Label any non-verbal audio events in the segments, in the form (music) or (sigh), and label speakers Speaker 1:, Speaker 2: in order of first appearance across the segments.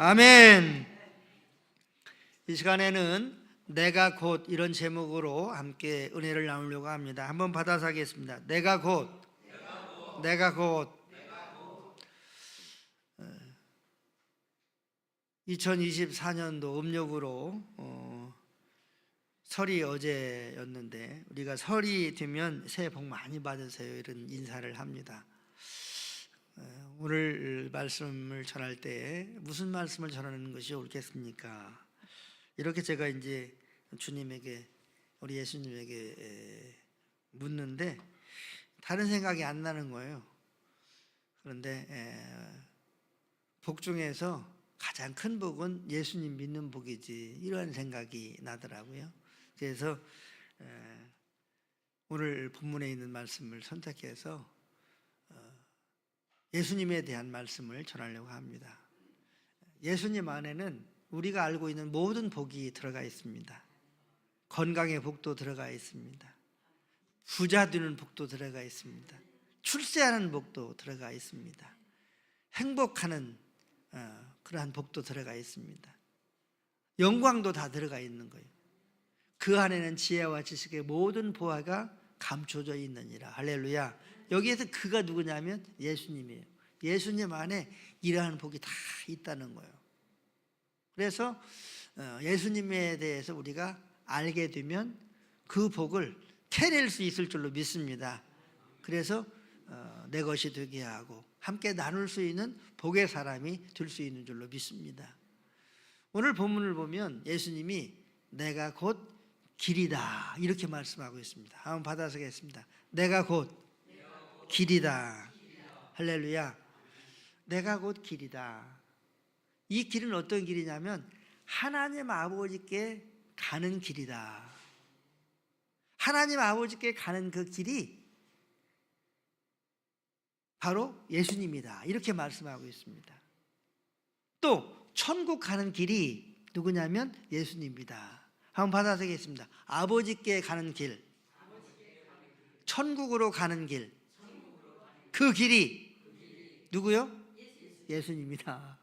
Speaker 1: 아멘. 이 시간에는 내가 곧 이런 제목으로 함께 은혜를 나누려고 합니다. 한번 받아서 하겠습니다. 내가 곧, 내가 곧, 2024년도 음력으로 어, 설이 어제였는데 우리가 설이 되면 새해 복 많이 받으세요 이런 인사를 합니다. 어, 오늘 말씀을 전할 때 무슨 말씀을 전하는 것이 옳겠습니까? 이렇게 제가 이제 주님에게 우리 예수님에게 에, 묻는데 다른 생각이 안 나는 거예요. 그런데 에, 복 중에서 가장 큰 복은 예수님 믿는 복이지 이런 생각이 나더라고요. 그래서 에, 오늘 본문에 있는 말씀을 선택해서 어, 예수님에 대한 말씀을 전하려고 합니다. 예수님 안에는 우리가 알고 있는 모든 복이 들어가 있습니다. 건강의 복도 들어가 있습니다. 부자 되는 복도 들어가 있습니다. 출세하는 복도 들어가 있습니다. 행복하는 어, 그러한 복도 들어가 있습니다. 영광도 다 들어가 있는 거예요. 그 안에는 지혜와 지식의 모든 보화가 감춰져 있느니라. 할렐루야. 여기에서 그가 누구냐면 예수님이에요. 예수님 안에 이러한 복이 다 있다는 거예요. 그래서 어, 예수님에 대해서 우리가 알게 되면 그 복을 캐낼 수 있을 줄로 믿습니다. 그래서 어, 내 것이 되게 하고 함께 나눌 수 있는 복의 사람이 될 수 있는 줄로 믿습니다. 오늘 본문을 보면 예수님이 내가 곧 길이다 이렇게 말씀하고 있습니다. 한번 받아서겠습니다. 내가 곧 길이다. 할렐루야. 내가 곧 길이다. 이 길은 어떤 길이냐면 하나님 아버지께 가는 길이다. 하나님 아버지께 가는 그 길이 바로 예수님이다. 이렇게 말씀하고 있습니다. 또 천국 가는 길이 누구냐면 예수님이다. 한번 받아서 겠습니다. 아버지께 가는 길, 천국으로 가는 길, 그 길이 누구요? 예수님이다.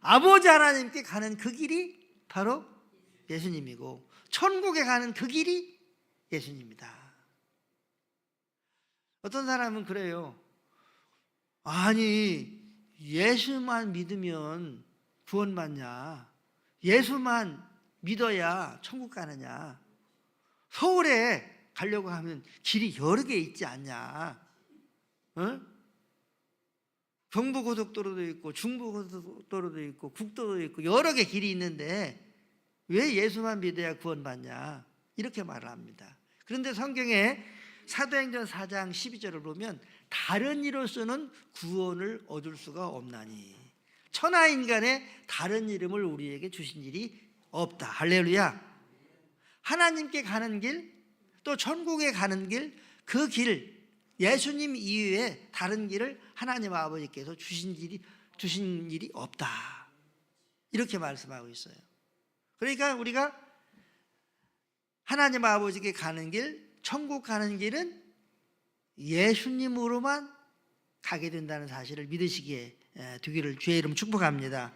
Speaker 1: 아버지 하나님께 가는 그 길이 바로 예수님이고 천국에 가는 그 길이 예수님이다. 어떤 사람은 그래요. 아니 예수만 믿으면 구원받냐? 예수만 믿어야 천국 가느냐? 서울에 가려고 하면 길이 여러 개 있지 않냐? 어? 경부고속도로도 있고 중부고속도로도 있고 국도도 있고 여러 개 길이 있는데 왜 예수만 믿어야 구원받냐? 이렇게 말을 합니다. 그런데 성경에 사도행전 4장 12절을 보면 다른 이로서는 구원을 얻을 수가 없나니 천하 인간의 다른 이름을 우리에게 주신 일이 없다. 할렐루야. 하나님께 가는 길, 또 천국에 가는 길, 그 길, 예수님 이외에 다른 길을 하나님 아버지께서 주신 일이 주신 일이 없다. 이렇게 말씀하고 있어요. 그러니까 우리가 하나님 아버지께 가는 길, 천국 가는 길은 예수님으로만 가게 된다는 사실을 믿으시기에 되기를 주의 이름 축복합니다.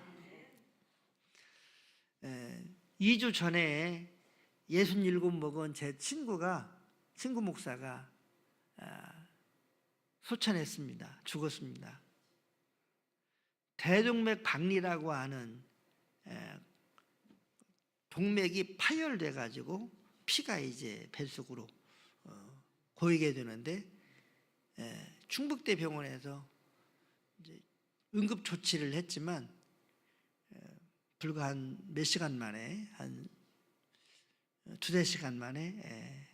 Speaker 1: 2주 전에 67 먹은 제 친구가 친구 목사가 아, 소천했습니다. 죽었습니다. 대동맥 박리라고 하는 동맥이 파열돼 가지고 피가 이제 뱃속으로 어, 고이게 되는데 충북대 병원에서 응급 조치를 했지만 불과 한 몇 시간 만에 한 두세 시간 만에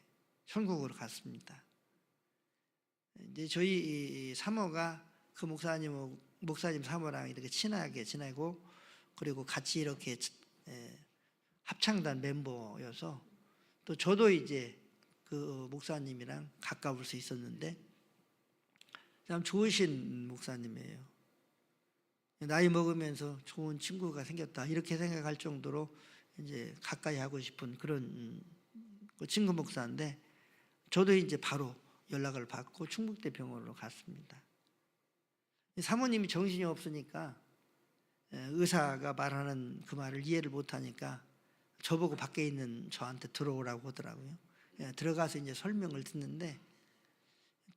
Speaker 1: 천국으로 갔습니다. 이제 저희 사모가 그 목사님 목사님 사모랑 이렇게 친하게 지내고 그리고 같이 이렇게 합창단 멤버여서 또 저도 이제 그 목사님이랑 가까울 수 있었는데 참 좋으신 목사님이에요. 나이 먹으면서 좋은 친구가 생겼다 이렇게 생각할 정도로 이제 가까이 하고 싶은 그런 그 친구 목사인데 저도 이제 바로 연락을 받고 충북대 병원으로 갔습니다. 사모님이 정신이 없으니까 에, 의사가 말하는 그 말을 이해를 못하니까 저보고 밖에 있는 저한테 들어오라고 하더라고요. 예, 들어가서 이제 설명을 듣는데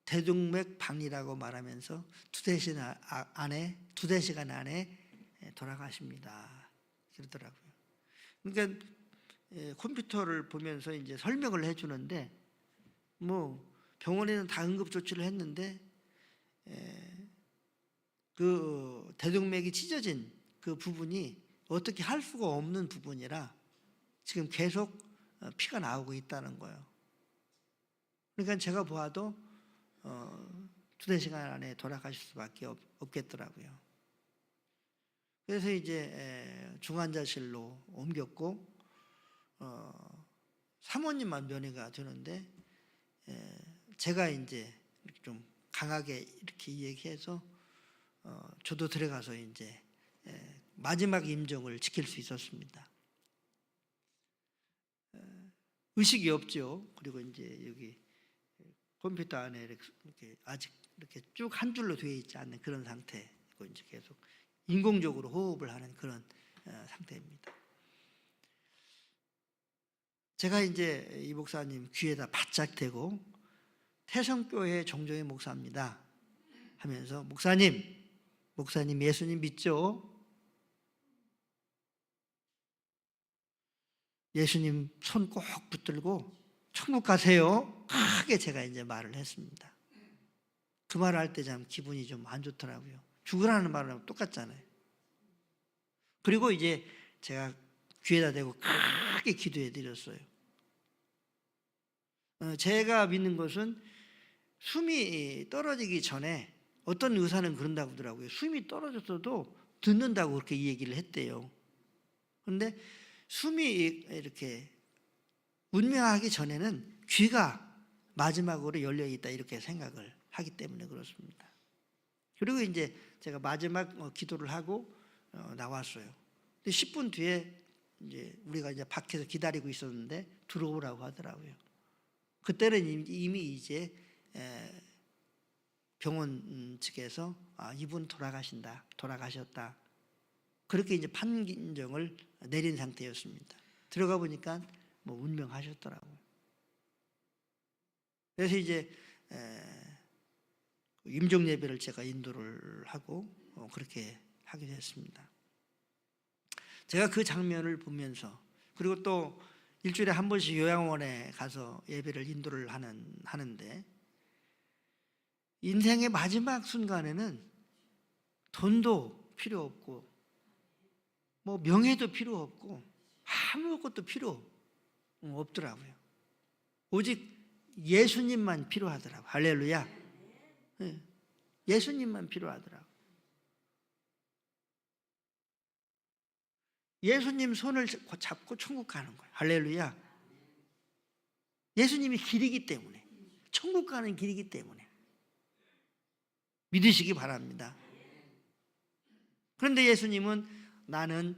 Speaker 1: 대동맥 방이라고 말하면서 두세 시간 아- 안에 두세 시간 안에 예, 돌아가십니다. 그러더라고요. 그러니까 예, 컴퓨터를 보면서 이제 설명을 해주는데 뭐 병원에는 다 응급 조치를 했는데 에, 그 대동맥이 찢어진 그 부분이 어떻게 할 수가 없는 부분이라 지금 계속 어, 피가 나오고 있다는 거예요. 그러니까 제가 보아도 어, 두세 시간 안에 돌아가실 수밖에 없, 없겠더라고요. 그래서 이제 에, 중환자실로 옮겼고 어, 사모님만 면회가 되는데 에, 제가 이제 좀 강하게 이렇게 얘기해서 어, 저도 들어가서 이제 에, 마지막 임종을 지킬 수 있었습니다. 에, 의식이 없죠. 그리고 이제 여기 컴퓨터 안에 이렇게 아직 이렇게 쭉 한 줄로 되어 있지 않는 그런 상태고 이제 계속 인공적으로 호흡을 하는 그런 어, 상태입니다. 제가 이제 이 목사님 귀에다 바짝 대고 태성교회 종종의 목사입니다 하면서 목사님, 목사님 예수님 믿죠? 예수님 손 꼭 붙들고 천국 가세요. 크게 제가 이제 말을 했습니다. 그 말을 할 때 참 기분이 좀 안 좋더라고요. 죽으라는 말은 똑같잖아요. 그리고 이제 제가 귀에다 대고 크게 기도해 드렸어요. 어, 제가 믿는 것은 숨이 떨어지기 전에 어떤 의사는 그런다고 하더라고요. 숨이 떨어졌어도 듣는다고 그렇게 이 얘기를 했대요. 그런데 숨이 이렇게 운명하기 전에는 귀가 마지막으로 열려 있다 이렇게 생각을 하기 때문에 그렇습니다. 그리고 이제 제가 마지막 어, 기도를 하고 어, 나왔어요. 근데 10분 뒤에 이제 우리가 이제 밖에서 기다리고 있었는데 들어오라고 하더라고요. 그때는 이미- 이제 에, 병원 음, 측에서 아, 이분 돌아가신다, 돌아가셨다. 그렇게 이제 판정을 내린 상태였습니다. 들어가 보니까 뭐 운명하셨더라고요. 그래서 이제 에, 임종 예배를 제가 인도를 하고 어, 그렇게 하게 됐습니다. 제가 그 장면을 보면서 그리고 또 일주일에 한 번씩 요양원에 가서 예배를 인도를 하는 하는데 인생의 마지막 순간에는 돈도 필요 없고 뭐 명예도 필요 없고 아무것도 필요 없더라고요. 오직 예수님만 필요하더라고. 할렐루야. 예. 예수님만 필요하더라고. 예수님 손을 잡고 천국 가는 거예요. 할렐루야. 예수님이 길이기 때문에 천국 가는 길이기 때문에 믿으시기 바랍니다. 그런데 예수님은 나는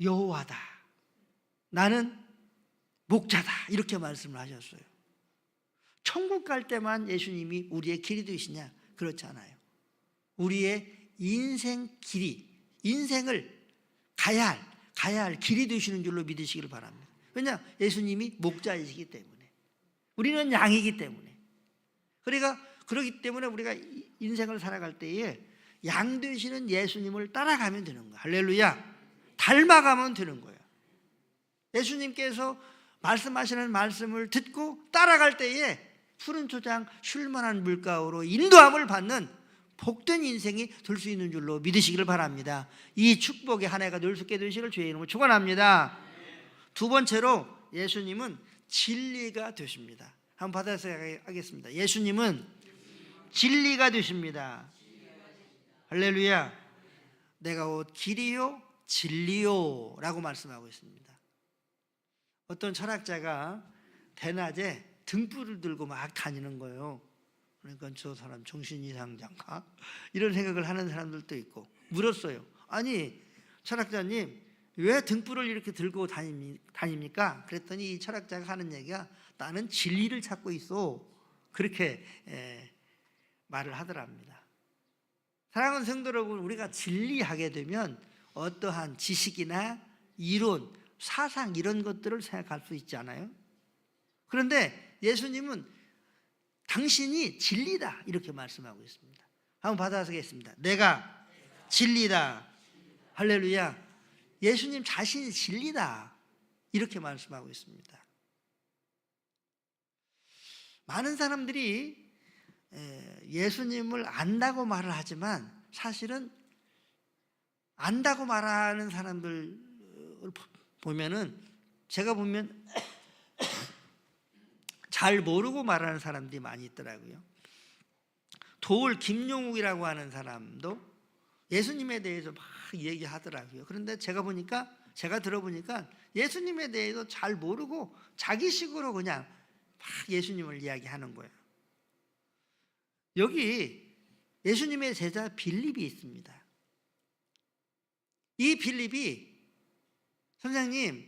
Speaker 1: 여호와다. 나는 목자다. 이렇게 말씀을 하셨어요. 천국 갈 때만 예수님이 우리의 길이 되시냐? 그렇지 않아요. 우리의 인생 길이, 인생을 가야 할, 가야 할 길이 되시는 줄로 믿으시기를 바랍니다. 왜냐? 예수님이 목자이시기 때문에. 우리는 양이기 때문에. 그러니까 그러기 때문에 우리가 이- 인생을 살아갈 때에 양 되시는 예수님을 따라가면 되는 거야. 할렐루야. 닮아가면 되는 거예요. 예수님께서 말씀하시는 말씀을 듣고 따라갈 때에 푸른 초장 쉴만한 물가로 인도함을 받는 복된 인생이 될 수 있는 줄로 믿으시기를 바랍니다. 이 축복의 한 해가 늘수 있게 되시길 주의 이름으로 축원합니다. 두 번째로 예수님은 진리가 되십니다. 한번 받아서 하겠습니다. 예수님은 진리가 되십니다. 할렐루야. 내가 곧 길이요 진리요 라고 말씀하고 있습니다. 어떤 철학자가 대낮에 등불을 들고 막 다니는 거예요. 그러니까 저 사람 정신 이상자인가? 이런 생각을 하는 사람들도 있고 물었어요. 아니 철학자님 왜 등불을 이렇게 들고 다닙니- 다닙니까? 그랬더니 이 철학자가 하는 얘기가 나는 진리를 찾고 있어. 그렇게 에, 말을 하더랍니다. 사랑하는 성도 여러분, 우리가 진리하게 되면 어떠한 지식이나 이론, 사상 이런 것들을 생각할 수 있지 않아요? 그런데 예수님은 당신이 진리다 이렇게 말씀하고 있습니다. 한번 받아서겠습니다. 내가 진리다. 할렐루야. 예수님 자신이 진리다. 이렇게 말씀하고 있습니다. 많은 사람들이 에, 예수님을 안다고 말을 하지만 사실은 안다고 말하는 사람들을 보- 보면은 제가 보면 (coughs) 잘 모르고 말하는 사람들이 많이 있더라고요. 도울 김용욱이라고 하는 사람도 예수님에 대해서 막 얘기하더라고요. 그런데 제가 보니까 제가 들어보니까 예수님에 대해서 잘 모르고 자기식으로 그냥 막 예수님을 이야기하는 거예요. 여기 예수님의 제자 빌립이 있습니다. 이 빌립이 선생님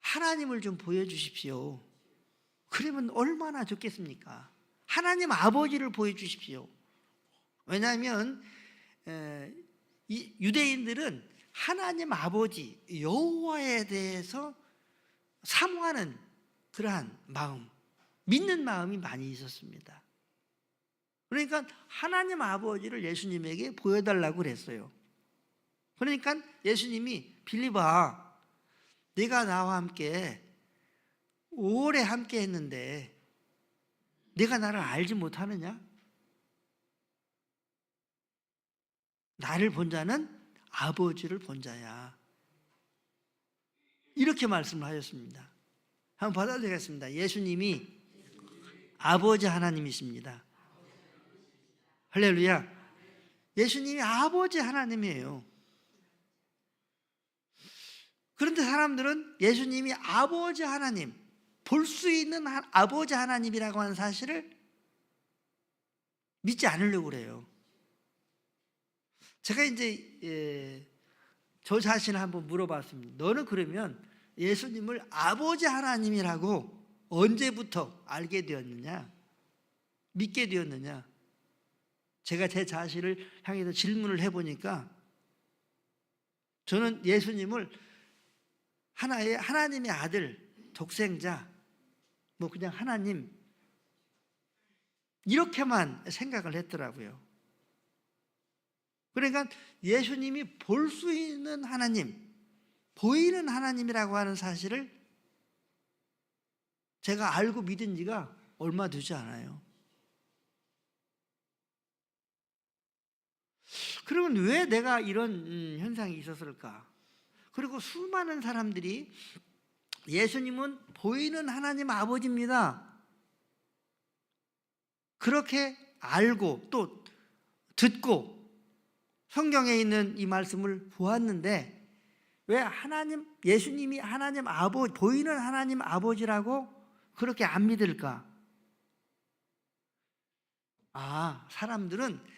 Speaker 1: 하나님을 좀 보여주십시오. 그러면 얼마나 좋겠습니까? 하나님 아버지를 보여주십시오. 왜냐하면 유대인들은 하나님 아버지 여호와에 대해서 사모하는 그러한 마음, 믿는 마음이 많이 있었습니다. 그러니까 하나님 아버지를 예수님에게 보여달라고 그랬어요. 그러니까 예수님이 빌리바, 네가 나와 함께 오래 함께 했는데 네가 나를 알지 못하느냐? 나를 본 자는 아버지를 본 자야. 이렇게 말씀을 하셨습니다. 한번 받아들이겠습니다. 예수님이 아버지 하나님이십니다. 할렐루야. 예수님이 아버지 하나님이에요. 그런데 사람들은 예수님이 아버지 하나님, 볼 수 있는 하- 아버지 하나님이라고 하는 사실을 믿지 않으려고 그래요. 제가 이제 예, 저 자신을 한번 물어봤습니다. 너는 그러면 예수님을 아버지 하나님이라고 언제부터 알게 되었느냐? 믿게 되었느냐? 제가 제 자신을 향해서 질문을 해보니까 저는 예수님을 하나의 하나님의 아들, 독생자, 뭐 그냥 하나님 이렇게만 생각을 했더라고요. 그러니까 예수님이 볼 수 있는 하나님, 보이는 하나님이라고 하는 사실을 제가 알고 믿은 지가 얼마 되지 않아요. 그러면 왜 내가 이런 음, 현상이 있었을까? 그리고 수많은 사람들이 예수님은 보이는 하나님 아버지입니다. 그렇게 알고 또 듣고 성경에 있는 이 말씀을 보았는데 왜 하나님 예수님이 하나님 아버지 보이는 하나님 아버지라고 그렇게 안 믿을까? 아, 사람들은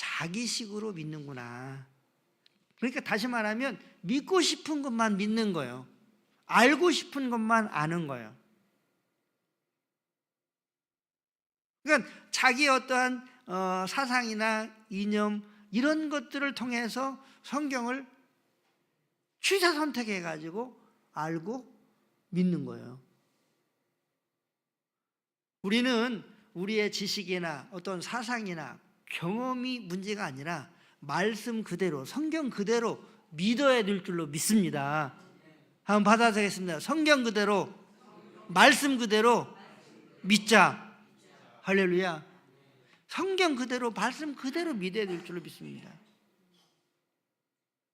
Speaker 1: 자기식으로 믿는구나. 그러니까 다시 말하면 믿고 싶은 것만 믿는 거예요. 알고 싶은 것만 아는 거예요. 그러니까 자기 어떠한 어, 사상이나 이념 이런 것들을 통해서 성경을 취사 선택해 가지고 알고 믿는 거예요. 우리는 우리의 지식이나 어떤 사상이나 경험이 문제가 아니라 말씀 그대로 성경 그대로 믿어야 될 줄로 믿습니다. 한번 받아들이겠습니다. 성경 그대로 말씀 그대로 믿자. 할렐루야. 성경 그대로 말씀 그대로 믿어야 될 줄로 믿습니다.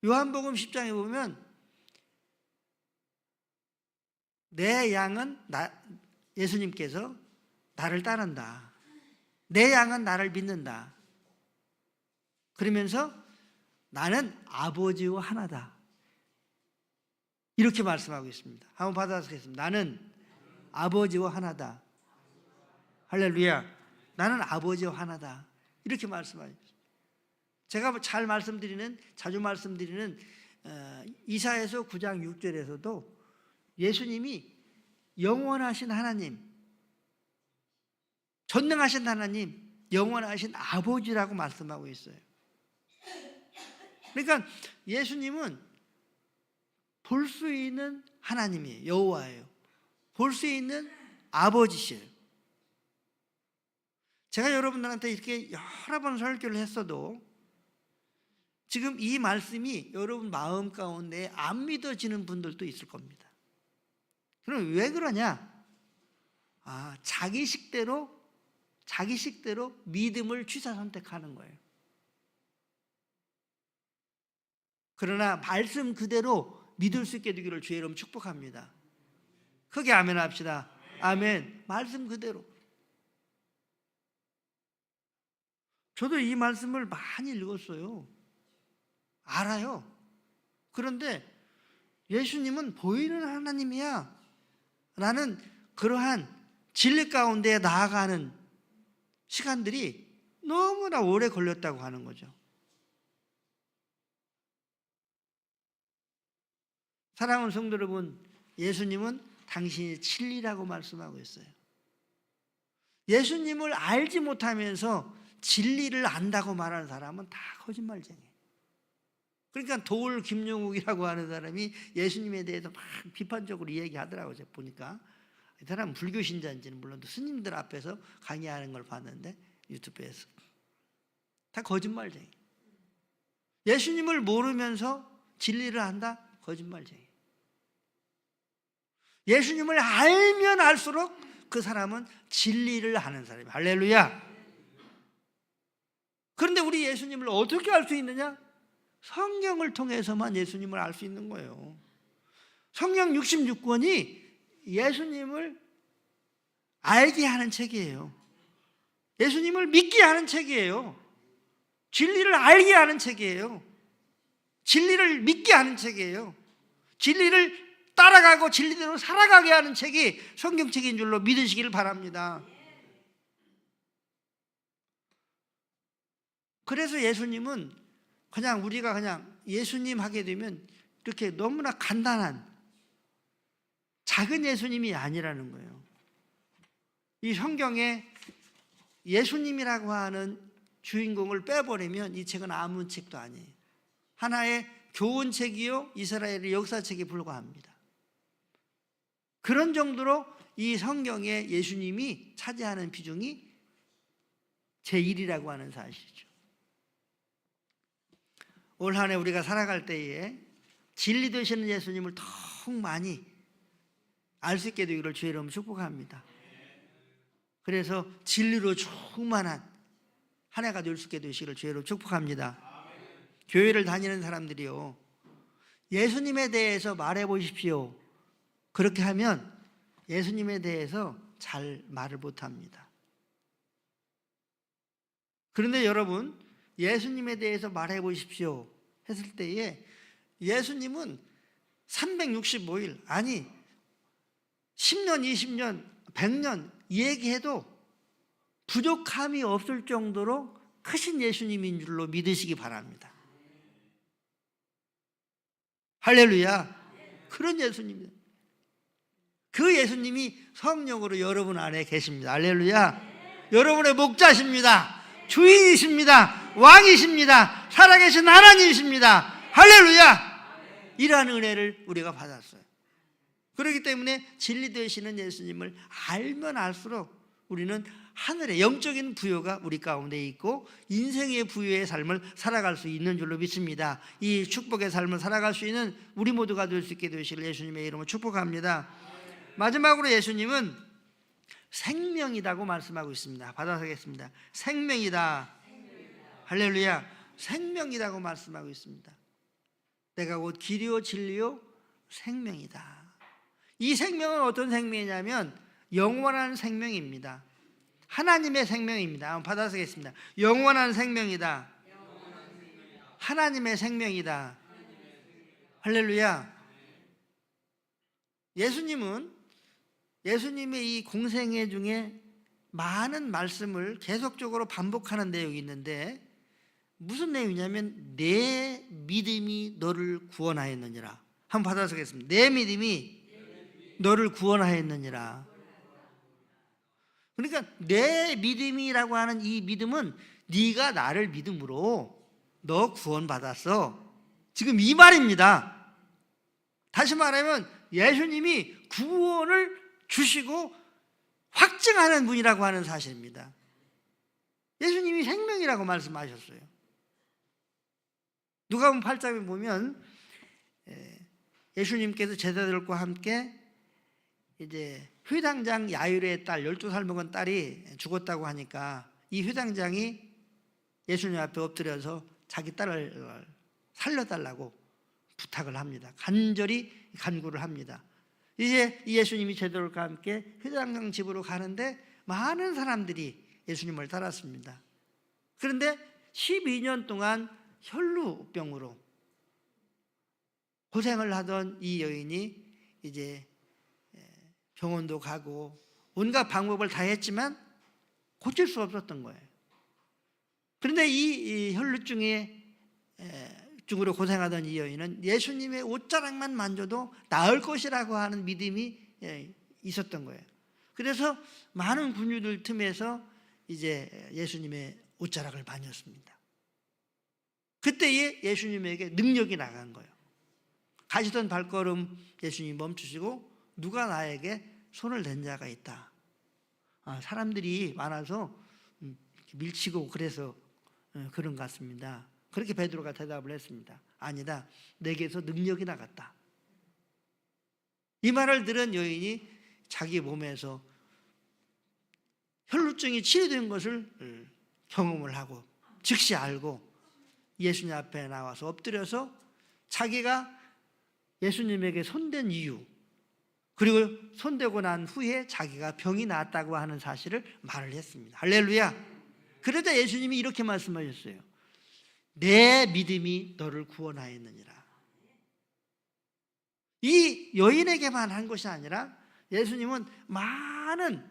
Speaker 1: 요한복음 10장에 보면 내 양은 나, 예수님께서 나를 따른다. 내 양은 나를 믿는다. 그러면서 나는 아버지와 하나다. 이렇게 말씀하고 있습니다. 한번 받아보겠습니다. 나는 아버지와 하나다. 할렐루야. 나는 아버지와 하나다. 이렇게 말씀하고 있습니다. 제가 잘 말씀드리는 자주 말씀드리는 어, 이사에서 9장 6절에서도 예수님이 영원하신 하나님, 전능하신 하나님, 영원하신 아버지라고 말씀하고 있어요. 그러니까 예수님은 볼 수 있는 하나님이에요. 여호와예요. 볼 수 있는 아버지시에요. 제가 여러분들한테 이렇게 여러 번 설교를 했어도 지금 이 말씀이 여러분 마음 가운데 안 믿어지는 분들도 있을 겁니다. 그럼 왜 그러냐? 아, 자기식대로 자기식대로 믿음을 취사 선택하는 거예요. 그러나 말씀 그대로 믿을 수 있게 되기를 주의 이름 축복합니다. 크게 아멘 합시다. 아멘. 말씀 그대로. 저도 이 말씀을 많이 읽었어요. 알아요. 그런데 예수님은 보이는 하나님이야. 라는 그러한 진리 가운데 나아가는 시간들이 너무나 오래 걸렸다고 하는 거죠. 사랑하는 성도 여러분, 예수님은 당신이 진리라고 말씀하고 있어요. 예수님을 알지 못하면서 진리를 안다고 말하는 사람은 다 거짓말쟁이에요. 그러니까 도울 김용욱이라고 하는 사람이 예수님에 대해서 막 비판적으로 이야기하더라고요. 보니까. 이 사람은 불교 신자인지는 물론 스님들 앞에서 강의하는 걸 봤는데 유튜브에서 다 거짓말쟁이. 예수님을 모르면서 진리를 한다? 거짓말쟁이. 예수님을 알면 알수록 그 사람은 진리를 하는 사람이에요. 할렐루야. 그런데 우리 예수님을 어떻게 알 수 있느냐? 성경을 통해서만 예수님을 알 수 있는 거예요. 성경 66권이 예수님을 알게 하는 책이에요. 예수님을 믿게 하는 책이에요. 진리를 알게 하는 책이에요. 진리를 믿게 하는 책이에요. 진리를 따라가고 진리대로 살아가게 하는 책이 성경책인 줄로 믿으시기를 바랍니다. 그래서 예수님은 그냥 우리가 그냥 예수님 하게 되면 이렇게 너무나 간단한 작은 예수님이 아니라는 거예요. 이 성경에 예수님이라고 하는 주인공을 빼버리면 이 책은 아무 책도 아니에요. 하나의 교훈책이요 이스라엘의 역사책에 불과합니다. 그런 정도로 이 성경에 예수님이 차지하는 비중이 제1이라고 하는 사실이죠. 올 한해 우리가 살아갈 때에 진리 되시는 예수님을 더욱 많이 알 수 있게 되기를 주의 이름 축복합니다. 그래서 진리로 충만한 한 해가 될 수 있게 되시기를 주의 이름 축복합니다. 교회를 다니는 사람들이요. 예수님에 대해서 말해 보십시오. 그렇게 하면 예수님에 대해서 잘 말을 못 합니다. 그런데 여러분, 예수님에 대해서 말해 보십시오. 했을 때에 예수님은 365일, 아니, 10년, 20년, 100년 얘기해도 부족함이 없을 정도로 크신 예수님인 줄로 믿으시기 바랍니다. 할렐루야. 그런 예수님입니다. 그 예수님이 성령으로 여러분 안에 계십니다. 할렐루야. 여러분의 목자십니다. 주인이십니다. 왕이십니다. 살아계신 하나님이십니다. 할렐루야. 이러한 은혜를 우리가 받았어요. 그렇기 때문에 진리 되시는 예수님을 알면 알수록 우리는 하늘의 영적인 부여가 우리 가운데 있고 인생의 부여의 삶을 살아갈 수 있는 줄로 믿습니다. 이 축복의 삶을 살아갈 수 있는 우리 모두가 될 수 있게 되시길 예수님의 이름으로 축복합니다. 마지막으로 예수님은 생명이라고 말씀하고 있습니다. 받아서겠습니다. 생명이다. 할렐루야. 생명이라고 말씀하고 있습니다. 내가 곧 길이요 진리요 생명이다. 이 생명은 어떤 생명이냐면 영원한 생명입니다. 하나님의 생명입니다. 한번 받아서겠습니다. 영원한 생명이다. 하나님의 생명이다. 할렐루야. 예수님은 예수님의 이 공생애 중에 많은 말씀을 계속적으로 반복하는 내용이 있는데 무슨 내용이냐면 내 믿음이 너를 구원하였느니라. 한번 받아서 겠습니다. 내 믿음이 너를 구원하였느니라. 그러니까 내 믿음이라고 하는 이 믿음은 네가 나를 믿음으로 너 구원받았어. 지금 이 말입니다. 다시 말하면 예수님이 구원을 주시고 확증하는 분이라고 하는 사실입니다. 예수님이 생명이라고 말씀하셨어요. 누가복음 8장에 보면 에, 예수님께서 제자들과 함께 이제 회당장 야유르의 딸 12살 먹은 딸이 죽었다고 하니까 이 회당장이 예수님 앞에 엎드려서 자기 딸을 살려달라고 부탁을 합니다. 간절히 간구를 합니다. 이제 이 예수님이 제자들과 함께 회당장 집으로 가는데 많은 사람들이 예수님을 따랐습니다. 그런데 12년 동안 혈루병으로 고생을 하던 이 여인이 이제 병원도 가고 온갖 방법을 다 했지만 고칠 수 없었던 거예요. 그런데 이, 이 혈루증에 에, 중으로 고생하던 이 여인은 예수님의 옷자락만 만져도 나을 것이라고 하는 믿음이 예, 있었던 거예요. 그래서 많은 군유들 틈에서 이제 예수님의 옷자락을 만졌습니다. 그때에 예수님에게 능력이 나간 거예요. 가시던 발걸음 예수님 멈추시고 누가 나에게 손을 댄 자가 있다. 아, 사람들이 많아서 음, 밀치고 그래서 어, 그런 것 같습니다. 그렇게 베드로가 대답을 했습니다. 아니다. 내게서 능력이 나갔다. 이 말을 들은 여인이 자기 몸에서 혈루증이 치료된 것을 음, 경험을 하고 즉시 알고 예수님 앞에 나와서 엎드려서 자기가 예수님에게 손댄 이유 그리고 손대고 난 후에 자기가 병이 나았다고 하는 사실을 말을 했습니다. 할렐루야. 그러자 예수님이 이렇게 말씀하셨어요. 내 믿음이 너를 구원하였느니라. 이 여인에게만 한 것이 아니라 예수님은 많은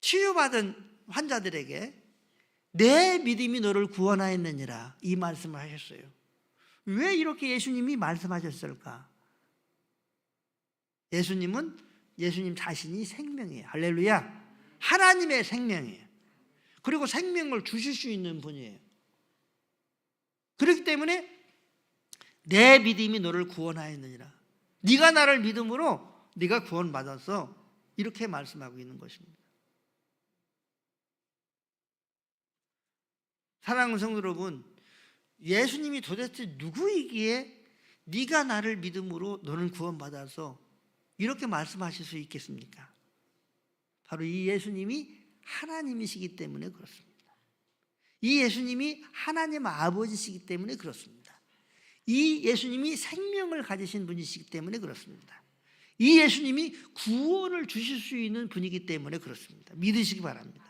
Speaker 1: 치유받은 환자들에게 내 믿음이 너를 구원하였느니라 이 말씀을 하셨어요. 왜 이렇게 예수님이 말씀하셨을까? 예수님은 예수님 자신이 생명이에요. 할렐루야. 하나님의 생명이에요. 그리고 생명을 주실 수 있는 분이에요. 그렇기 때문에 내 믿음이 너를 구원하였느니라. 네가 나를 믿음으로 네가 구원받았어. 이렇게 말씀하고 있는 것입니다. 사랑하는 성도 여러분, 예수님이 도대체 누구이기에 네가 나를 믿음으로 너는 구원받아서 이렇게 말씀하실 수 있겠습니까? 바로 이 예수님이 하나님이시기 때문에 그렇습니다. 이 예수님이 하나님 아버지시기 때문에 그렇습니다. 이 예수님이 생명을 가지신 분이시기 때문에 그렇습니다. 이 예수님이 구원을 주실 수 있는 분이기 때문에 그렇습니다. 믿으시기 바랍니다.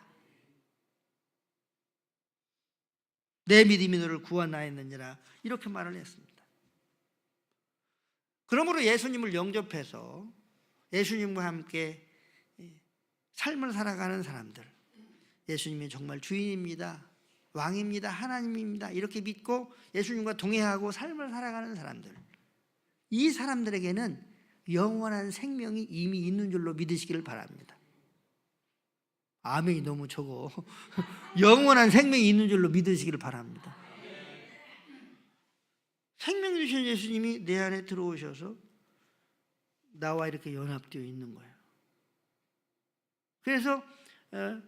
Speaker 1: 내 믿음이 너를 구원하였느니라 이렇게 말을 했습니다. 그러므로 예수님을 영접해서 예수님과 함께 삶을 살아가는 사람들 예수님이 정말 주인입니다. 왕입니다. 하나님입니다. 이렇게 믿고 예수님과 동행하고 삶을 살아가는 사람들 이 사람들에게는 영원한 생명이 이미 있는 줄로 믿으시기를 바랍니다. 아멘이 너무 적어. (laughs) 영원한 생명이 있는 줄로 믿으시기를 바랍니다. 생명 주신 예수님이 내 안에 들어오셔서 나와 이렇게 연합되어 있는 거예요. 그래서 어,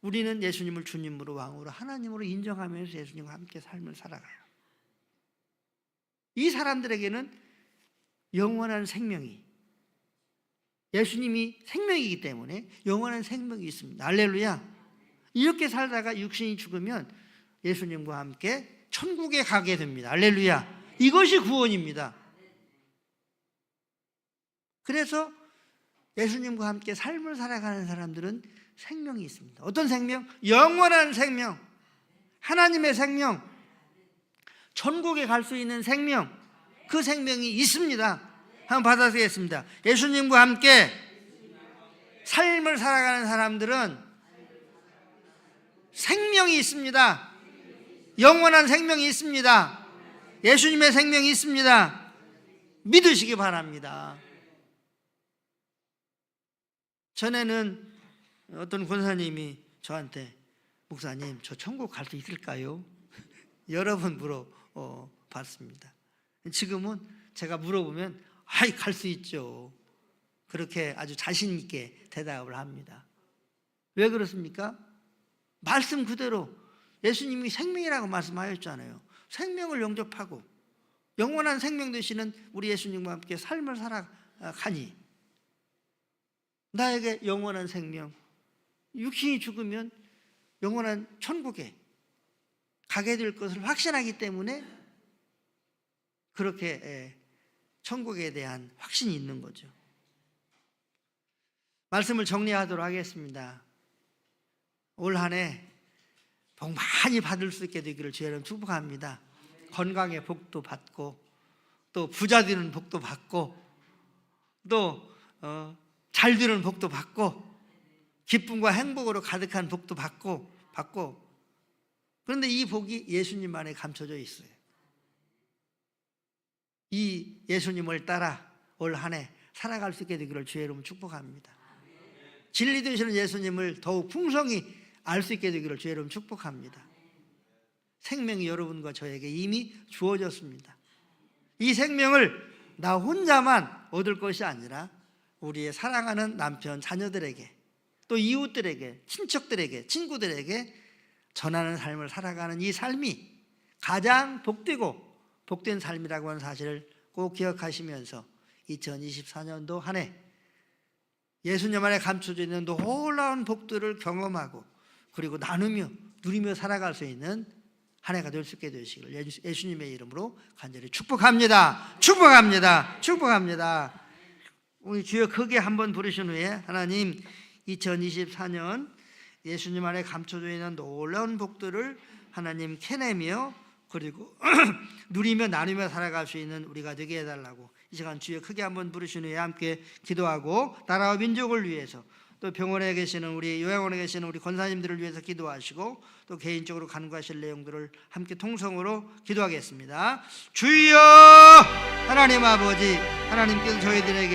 Speaker 1: 우리는 예수님을 주님으로 왕으로 하나님으로 인정하면서 예수님과 함께 삶을 살아가요. 이 사람들에게는 영원한 생명이 예수님이 생명이기 때문에 영원한 생명이 있습니다. 알렐루야. 이렇게 살다가 육신이 죽으면 예수님과 함께 천국에 가게 됩니다. 알렐루야. 이것이 구원입니다. 그래서 예수님과 함께 삶을 살아가는 사람들은 생명이 있습니다. 어떤 생명? 영원한 생명. 하나님의 생명. 천국에 갈 수 있는 생명. 그 생명이 있습니다. 한번 받아들겠습니다. 예수님과 함께 삶을 살아가는 사람들은 생명이 있습니다. 영원한 생명이 있습니다. 예수님의 생명이 있습니다. 믿으시기 바랍니다. 전에는 어떤 권사님이 저한테 목사님 저 천국 갈 수 있을까요? (laughs) 여러 번 물어봤습니다. 지금은 제가 물어보면 아이 갈 수 있죠. 그렇게 아주 자신 있게 대답을 합니다. 왜 그렇습니까? 말씀 그대로 예수님이 생명이라고 말씀하셨잖아요. 생명을 영접하고 영원한 생명 되시는 우리 예수님과 함께 삶을 살아가니 나에게 영원한 생명, 육신이 죽으면 영원한 천국에 가게 될 것을 확신하기 때문에 그렇게 예, 천국에 대한 확신이 있는 거죠. 말씀을 정리하도록 하겠습니다. 올 한 해 복 많이 받을 수 있게 되기를 주여는 축복합니다. 건강의 복도 받고 또 부자 되는 복도 받고 또 어, 잘 되는 복도 받고 기쁨과 행복으로 가득한 복도 받고 받고 그런데 이 복이 예수님 안에 감춰져 있어요. 이 예수님을 따라 올 한 해 살아갈 수 있게 되기를 주의 이름 축복합니다. 진리 되시는 예수님을 더욱 풍성히 알 수 있게 되기를 주의 이름 축복합니다. 생명이 여러분과 저에게 이미 주어졌습니다. 이 생명을 나 혼자만 얻을 것이 아니라 우리의 사랑하는 남편, 자녀들에게 또 이웃들에게, 친척들에게, 친구들에게 전하는 삶을 살아가는 이 삶이 가장 복되고 복된 삶이라고 하는 사실을 꼭 기억하시면서 2024년도 한 해 예수님 안에 감춰져 있는 놀라운 복들을 경험하고 그리고 나누며 누리며 살아갈 수 있는 한 해가 될 수 있게 예수- 예수님의 이름으로 간절히 축복합니다. 축복합니다. 축복합니다. 우리 주여 크게 한번 부르신 후에 하나님 2024년 예수님 안에 감춰져 있는 놀라운 복들을 하나님 캐내며 그리고 (clears throat) 누리며 나누며 살아갈 수 있는 우리가 되게 해달라고 이 시간 주여 크게 한번 부르신 후에 함께 기도하고 나라와 민족을 위해서 또 병원에 계시는 우리 요양원에 계시는 우리 권사님들을 위해서 기도하시고 또 개인적으로 간구하실 내용들을 함께 통성으로 기도하겠습니다. 주여 하나님 아버지 하나님께서 저희들에게